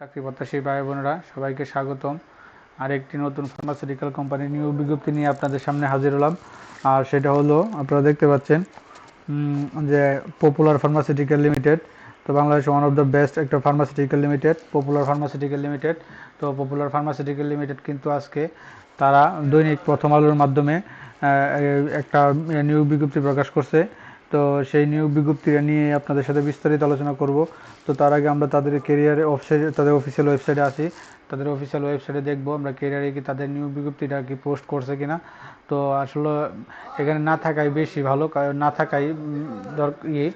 চাকরি প্রত্যাশী ভাই বোনেরা, সবাইকে স্বাগতম। আর একটি নতুন ফার্মাসিউটিক্যাল কোম্পানির নিয়োগ বিজ্ঞপ্তি নিয়ে আপনাদের সামনে হাজির হলাম। আর সেটা হলো, আপনারা দেখতে পাচ্ছেন যে পপুলার ফার্মাসিউটিক্যাল লিমিটেড তো Bangladesh one of the best একটা pharmaceutical limited popular pharmaceutical limited তো পপুলার ফার্মাসিউটিক্যাল লিমিটেড কিন্তু আজকে তারা দৈনিক প্রথম আলোর মাধ্যমে একটা নিয়োগ বিজ্ঞপ্তি প্রকাশ করছে। তো সেই নিয়োগ বিজ্ঞপ্তিটা নিয়ে আপনাদের সাথে বিস্তারিত আলোচনা করব। তো তার আগে আমরা তাদের কেরিয়ারে ওয়েবসাইট তাদের অফিসিয়াল ওয়েবসাইটে আসি। তাদের অফিসিয়াল ওয়েবসাইটে দেখব আমরা কেরিয়ারে কি তাদের নিয়োগ বিজ্ঞপ্তিটা কি পোস্ট করছে কিনা। তো আসলে এখানে না থাকাই বেশি ভালো না থাকাই ইয়ে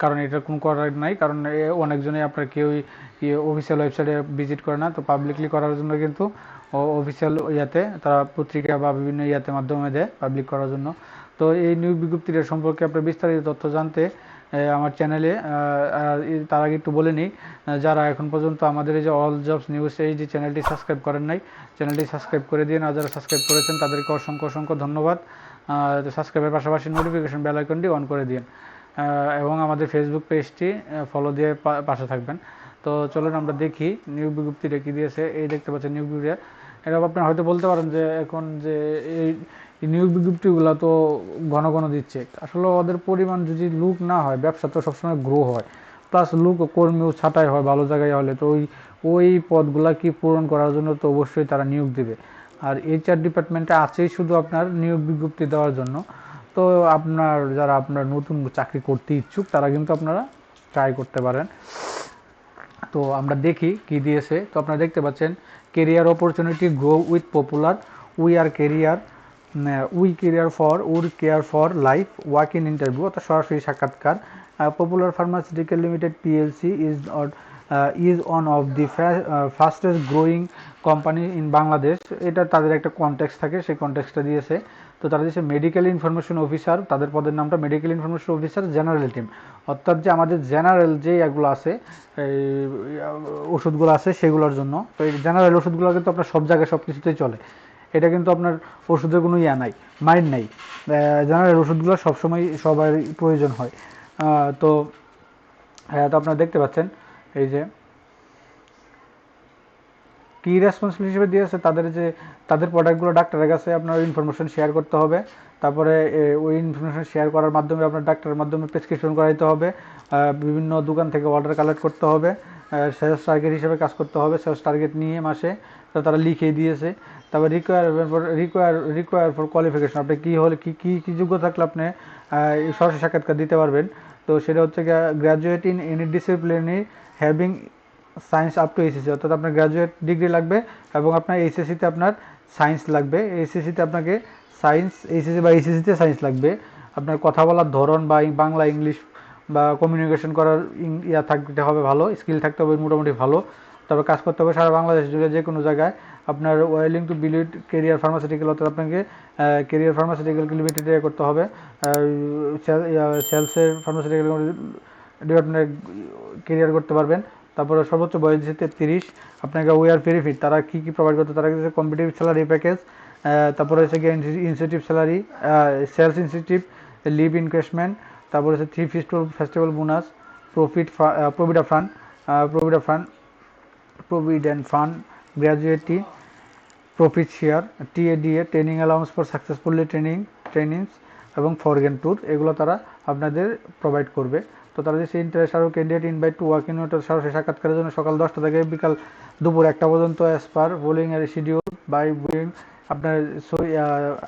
কারণ এটা কোনো করার নাই। কারণ এ, অনেকজনই আপনার কেউই অফিসিয়াল ওয়েবসাইটে ভিজিট করে না। তো পাবলিকলি করার জন্য কিন্তু অফিসিয়াল ইয়াতে তারা পত্রিকা বা বিভিন্ন ইয়াতে মাধ্যমে দেয় পাবলিক করার জন্য। তো এই নিয়োগ বিজ্ঞপ্তিটা সম্পর্কে আপনার বিস্তারিত তথ্য জানতে আমার চ্যানেলে তার আগে একটু বলে নিই যারা এখন পর্যন্ত আমাদের এই যে অল জবস নিউজ এই যে চ্যানেলটি সাবস্ক্রাইব করেন নাই, চ্যানেলটি সাবস্ক্রাইব করে দিন, আর যারা সাবস্ক্রাইব করেছেন তাদেরকে অসংখ্য অসংখ্য ধন্যবাদ। সাবস্ক্রাইবের পাশাপাশি নোটিফিকেশন বেল আইকনটি অন করে দিন এবং আমাদের ফেসবুক পেজটি ফলো দিয়ে পাশে থাকবেন। তো চলুন আমরা দেখি নিয়োগ বিজ্ঞপ্তিটা কী দিয়েছে, এই দেখতে পাচ্ছেন নিয়োগ বিজ্ঞপ্তি। এটা আপনারা হয়তো বলতে পারেন যে এখন যে এই নিয়োগ বিজ্ঞপ্তিগুলো তো ঘন ঘন দিচ্ছে। আসলে ওদের পরিমাণ যদি লুক না হয়, ব্যবসা তো সবসময় গ্রো হয়। প্লাস লুক কর্মীও ছাঁটাই হয় ভালো জায়গায় হলে, তো ওই ওই পদগুলা কি পূরণ করার জন্য তো অবশ্যই তারা নিয়োগ দেবে। আর এইচআর ডিপার্টমেন্টে আছেই শুধু আপনার নিয়োগ বিজ্ঞপ্তি দেওয়ার জন্য। তো আপনার, যারা আপনার নতুন চাকরি করতে ইচ্ছুক, তারা কিন্তু আপনারা ট্রাই করতে পারেন। তো আমরা দেখি কি দিয়েছে। তো আপনারা দেখতে পাচ্ছেন career opportunity grow with popular we are career we care for your care for life walk in interview অর্থাৎ সরাসরি সাক্ষাৎকার। Popular pharmaceutical limited PLC is is one of the fastest growing company in Bangladesh এটা তাদের একটা context থাকে, সেই কনটেক্সটটা দিয়েছে। তো তারা দিয়েছে মেডিকেল ইনফরমেশন অফিসার তাদের পদের নামটা medical information officer general team অর্থাৎ যে আমাদের জেনারেল যে এগুলো আছে ওষুধগুলো আছে, সেগুলোর জন্য। তো এই জেনারেল ওষুধগুলো কিন্তু আপনার সব জায়গায় সব কিছুতেই চলে। এটা কিন্তু আপনার ওষুধের কোনো ইয়া নাই, মাইন্ড নাই। জেনারেল ওষুধগুলো সবসময় সবার প্রয়োজন হয়। তো তো আপনারা দেখতে পাচ্ছেন, এই যে কি রেসপন্সিবিলিটি হিসেবে দিয়েছে তাদের যে, তাদের প্রোডাক্টগুলো ডাক্তারের কাছে আপনার ইনফরমেশন শেয়ার করতে হবে। তারপরে ওই ইনফরমেশন শেয়ার করার মাধ্যমে আপনার ডাক্তারের মাধ্যমে প্রেসক্রিপশন করাইতে হবে। বিভিন্ন দোকান থেকে অর্ডার কালেক্ট করতে হবে। সেলস টার্গেট হিসেবে কাজ করতে হবে। সেলস টার্গেট নিয়ে মাসে তারা লিখে দিয়েছে। তারপর require require require for qualification আপনি কী হলে, কী কী কী যোগ্য থাকলে আপনি সরাসরি সাক্ষাৎকার দিতে পারবেন। তো সেটা হচ্ছে graduate in any discipline having science up to HSC অর্থাৎ আপনার গ্র্যাজুয়েট ডিগ্রি লাগবে এবং আপনার এইচএসসিতে আপনার সায়েন্স লাগবে। এইচএসসিতে আপনাকে সায়েন্স এইচএসসি বা এইচএসসিতে সায়েন্স লাগবে। আপনার কথা বলার ধরন বা বাংলা, ইংলিশ বা কমিউনিকেশন করার ইয়া থাকতে হবে ভালো স্কিল থাকতে হবে মোটামুটি ভালো। তবে কাজ করতে হবে সারা বাংলাদেশ জুড়ে যে কোনো জায়গায়। আপনার willing to build career pharmaceutical অর্থাৎ আপনাকে কেরিয়ার ফার্মাসিউটিক্যাল লিমিটেডে করতে হবে। সেলসের ফার্মাসিউটিক্যাল ডিপার্টমেন্টে কেরিয়ার করতে পারবেন। তারপরে সর্বোচ্চ বয়স দিচ্ছে তিরিশ আপনাকে ওয়ার ভেরিফিট তারা কী কী প্রোভাইড করতে, তারা কিছু কম্পিটিভ স্যালারি প্যাকেজ তারপরে হচ্ছে গিয়ে incentive salary sales incentive leave increment তারপরে হচ্ছে three festival festival bonus profit provident fund provident fund provident fund gratuity profit share TADA training allowance for successfully training trainings এবং foreign tour এগুলো তারা আপনাদের provide করবে। তো তারা যে ইন্টারেস্ট আরও candidate invite to work in সরাসরি সাক্ষাৎকারের জন্য সকাল দশটা থেকে বিকাল দুপুর একটা পর্যন্ত অ্যাজ পার বোলিং এর শিডিউল বাই বুইং আপনার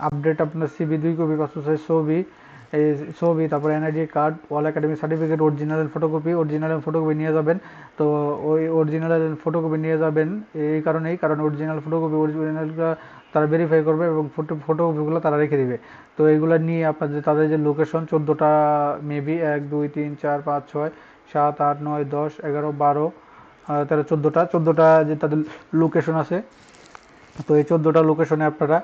আপডেট আপনার সিবি দুই কপি সাইজ ছবি ছবি, তারপরে NID card all academic certificate original photocopy original photocopy নিয়ে যাবেন। তো ওই অরিজিনাল ফটোকপি নিয়ে যাবেন, এই কারণেই, কারণ অরিজিনাল ফটোকপি অরিজিনালটা তারা ভেরিফাই করবে এবং ফটো ফটোকপিগুলো তারা রেখে দিবে। তো এইগুলো নিয়ে আপনার যে তাদের যে লোকেশন চোদ্দোটা মেবি এক, দুই, তিন, চার, পাঁচ, ছয়, সাত, আট, নয়, দশ, এগারো, বারো তেরো, চোদ্দোটা চোদ্দোটা যে তাদের লোকেশন আছে। তো এই চোদ্দোটা লোকেশনে আপনারা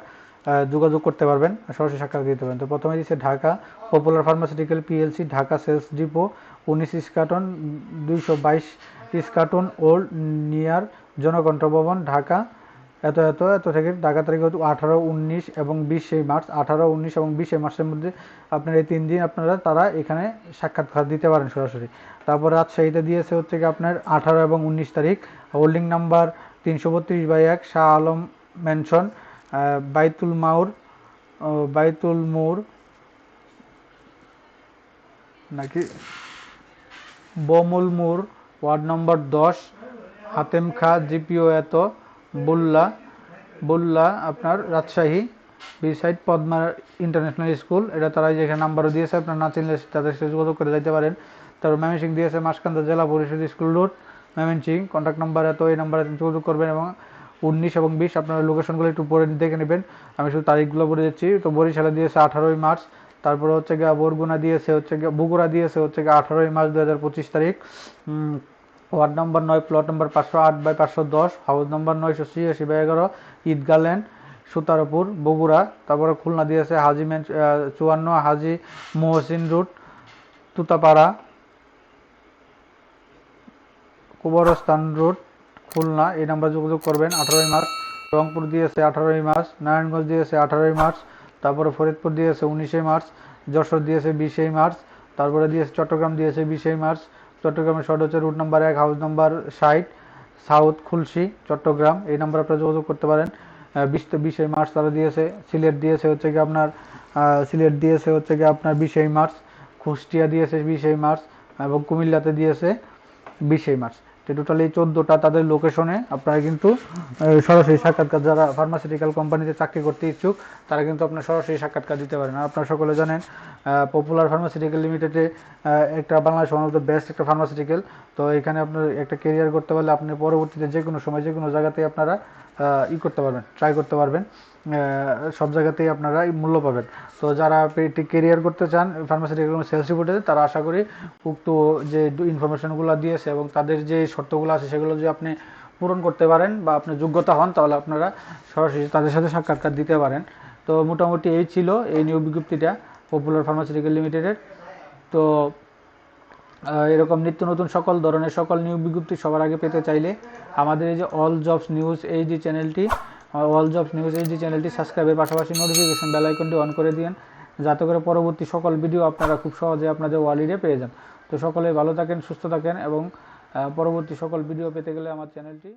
যোগাযোগ করতে পারবেন, সরাসরি সাক্ষাৎ দিতে পারবেন। তো প্রথমে দিচ্ছে Dhaka popular pharmaceutical PLC Dhaka sales depot উনিশ ইস্কাটন, দুইশো বাইশ ইস্কাটন ওল্ড নিয়ার জনকণ্ঠ ভবন ঢাকা। এত এত এত থেকে ঢাকা তারিখ হতো আঠারো, উনিশ এবং বিশে মার্চ, আঠারো, উনিশ এবং বিশে মার্চের মধ্যে আপনার এই তিন দিন আপনারা, তারা এখানে সাক্ষাৎকার দিতে পারেন সরাসরি। তারপর রাজশাহীতে দিয়েছে হচ্ছে আপনার আঠারো এবং উনিশ তারিখ হোল্ডিং নাম্বার তিনশো বত্রিশ বাই এক, শাহ আলম মেনশন বাইতুল মাউর বাইতুল মুর, নাকি? বমুল মুর, ওয়ার্ড নম্বর দশ হাতেম খা জিপিও এত, বুল্লা বুল্লা আপনার Rajshahi beside Padma international school, এটা তারা যেখানে নাম্বারও দিয়েছে, আপনার না চিনলে তাদের সাথে যোগাযোগ করে যাইতে পারেন। তারপর ময়মনসিং দিয়েছে Maskanda Zila Parishad school road Mymensingh contact number এত, এই নাম্বারে যোগাযোগ করবেন এবং উনিশ এবং বিশ, আপনার লোকেশনগুলো একটু পরে দেখে নেবেন। আমি শুধু তারিখগুলো বলে দিচ্ছি। তো বরিশালে দিয়েছে আঠারোই মার্চ, তারপরে হচ্ছে গিয়ে বরগুনা দিয়েছে হচ্ছে গিয়ে, বগুড়া দিয়েছে হচ্ছে গিয়ে আঠারোই মার্চ দু হাজার পঁচিশ তারিখ। ওয়ার্ড নম্বর নয়, প্লট নম্বর পাঁচশো আট বাই পাঁচশো দশ, হাউস নম্বর নয়শো ছিয়াশি বাই এগারো ঈদগা ল্যান্ড সুতারপুর, বগুড়া। তারপরে খুলনা দিয়েছে হাজি মেন চুয়ান্ন, হাজি মহসিন রুট, তুতাপাড়া, কুবরস্থান রোড খুলনা, এই নাম্বার যোগাযোগ করবেন, আঠারোই মার্চ। রংপুর দিয়েছে আঠারোই মার্চ, নারায়ণগঞ্জ দিয়েছে আঠারোই মার্চ, তারপরে ফরিদপুর দিয়েছে উনিশে মার্চ, যশোর দিয়েছে বিশেই মার্চ, তারপরে দিয়েছে চট্টগ্রাম দিয়েছে বিশেই মার্চ, চট্টগ্রামের শর্ট হচ্ছে রুট নাম্বার এক, হাউস নাম্বার ষাট, সাউথ খুলশি, চট্টগ্রাম, এই নাম্বার আপনারা যোগাযোগ করতে পারেন। বিশ বিশে মার্চ তারা দিয়েছে, সিলেট দিয়েছে হচ্ছে কি আপনার সিলেট দিয়েছে হচ্ছে কি আপনার বিশেই মার্চ, কুষ্টিয়া দিয়েছে বিশেই মার্চ, এবং কুমিল্লাতে দিয়েছে বিশে মার্চ। টোটালি চোদ্দোটা তাদের লোকেশনে আপনারা কিন্তু সরাসরি সাক্ষাৎকার যারা ফার্মাসিউটিক্যাল কোম্পানিতে চাকরি করতে ইচ্ছুক, তারা কিন্তু আপনার সরাসরি সাক্ষাৎকার দিতে পারেন। আপনারা সকলে জানেন পপুলার ফার্মাসিউটিক্যাল লিমিটেডে একটা Bangladesh one of the best একটা ফার্মাসিউটিক্যাল তো এখানে আপনার একটা কেরিয়ার করতে পারলে আপনি পরবর্তীতে যে কোনো সময় যে কোনো জায়গাতেই আপনারা ই করতে পারবেন ট্রাই করতে পারবেন। সব জায়গাতেই আপনারা মূল্য পাবেন। তো যারা কেরিয়ার করতে চান ফার্মাসিউটিক্যাল সেলস রিপোর্টে তারা আশা করি উক্ত যে ইনফরমেশনগুলো দিয়েছে এবং তাদের যে শর্তগুলো আছে, সেগুলো যদি আপনি পূরণ করতে পারেন বা আপনি যোগ্যতা হন, তাহলে আপনারা সরাসরি তাদের সাথে সাক্ষাৎকার দিতে পারেন। তো মোটামুটি এই ছিল এই নিয়োগ বিজ্ঞপ্তিটা পপুলার ফার্মাসিউটিক্যাল লিমিটেডের তো এরকম নিত্য নতুন সকল ধরনের সকল নিয়োগ বিজ্ঞপ্তি সবার আগে পেতে চাইলে আমাদের এই যে অল জবস নিউজ এই যে চ্যানেলটি অল জবস নিউজ এই যে চ্যানেলটি সাবস্ক্রাইবের পাশাপাশি নোটিফিকেশন বেল আইকনটি অন করে দিন যাতে করে পরবর্তী সকল ভিডিও আপনারা খুব সহজে আপনাদের ওয়ালিডে পেয়ে যান। তো সকলে ভালো থাকেন, সুস্থ থাকেন এবং পরবর্তী সকল ভিডিও পেতে গেলে আমার চ্যানেলটি